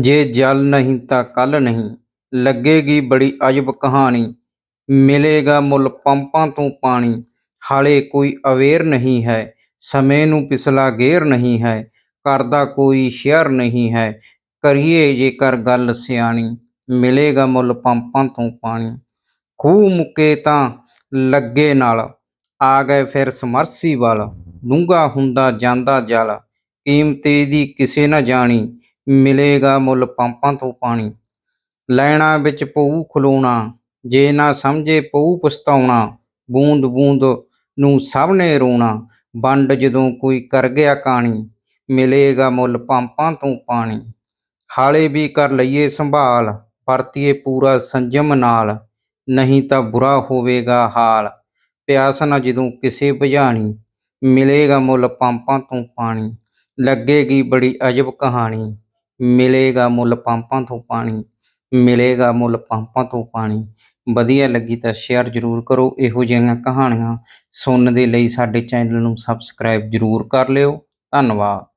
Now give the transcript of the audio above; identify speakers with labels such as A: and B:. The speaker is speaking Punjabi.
A: ਜੇ ਜਲ ਨਹੀਂ ਤਾਂ ਕੱਲ ਨਹੀਂ। ਲੱਗੇਗੀ ਬੜੀ ਅਜਬ ਕਹਾਣੀ। ਮਿਲੇਗਾ ਮੁੱਲ ਪੰਪਾਂ ਤੋਂ ਪਾਣੀ। ਹਾਲੇ ਕੋਈ ਅਵੇਰ ਨਹੀਂ ਹੈ। ਸਮੇਂ ਨੂੰ ਪਿਛਲਾ ਗੇਰ ਨਹੀਂ ਹੈ। ਕਰਦਾ ਕੋਈ ਸ਼ੇਅਰ ਨਹੀਂ ਹੈ। ਕਰੀਏ ਜੇਕਰ ਗੱਲ ਸਿਆਣੀ। ਮਿਲੇਗਾ ਮੁੱਲ ਪੰਪਾਂ ਤੋਂ ਪਾਣੀ। ਖੂਹ ਮੁੱਕੇ ਤਾਂ ਲੱਗੇ ਨਾਲ। ਆ ਗਏ ਫਿਰ ਸਮਰਸੀ ਸਮਰਸੀਬਲ ਡੂੰਘਾ ਹੁੰਦਾ ਜਾਂਦਾ ਜਲ। ਕੀਮਤੀ ਦੀ ਕਿਸੇ ਨਾ ਜਾਣੀ। ਮਿਲੇਗਾ ਮੁੱਲ ਪੰਪਾਂ ਤੋਂ ਪਾਣੀ। ਲੈਣਾ ਵਿੱਚ ਪਊ ਖਲੋਣਾ, ਜੇ ਨਾ ਸਮਝੇ ਪਊ ਪਛਤਾਉਣਾ ਬੂੰਦ ਬੂੰਦ ਨੂੰ ਸਭ ਨੇ ਰੋਣਾ, ਵੰਡ ਜਦੋਂ ਕੋਈ ਕਰ ਗਿਆ ਕਾਣੀ, ਮਿਲੇਗਾ ਮੁੱਲ ਪੰਪਾਂ ਤੋਂ ਪਾਣੀ। ਹਾਲੇ ਵੀ ਕਰ ਲਈਏ ਸੰਭਾਲ, ਵਰਤੀਏ ਪੂਰਾ ਸੰਜਮ ਨਾਲ, ਨਹੀਂ ਤਾਂ ਬੁਰਾ ਹੋਵੇਗਾ ਹਾਲ। ਪਿਆਸ ਨਾ ਜਦੋਂ ਕਿਸੇ ਬੁਝਾਣੀ ਮਿਲੇਗਾ ਮੁੱਲ ਪੰਪਾਂ ਤੋਂ ਪਾਣੀ। ਲੱਗੇਗੀ ਬੜੀ ਅਜਬ ਕਹਾਣੀ। ਮਿਲੇਗਾ ਮੁੱਲ ਪੰਪਾਂ ਤੋਂ ਪਾਣੀ, ਮਿਲੇਗਾ ਮੁੱਲ ਪੰਪਾਂ ਤੋਂ ਪਾਣੀ। ਵਧੀਆ ਲੱਗੀ ਤਾਂ ਸ਼ੇਅਰ ਜ਼ਰੂਰ ਕਰੋ, ਇਹੋ ਜਿਹੀਆਂ ਕਹਾਣੀਆਂ ਸੁਣਨ ਦੇ ਲਈ ਸਾਡੇ ਚੈਨਲ ਨੂੰ ਸਬਸਕ੍ਰਾਈਬ ਜ਼ਰੂਰ ਕਰ ਲਿਓ। ਧੰਨਵਾਦ।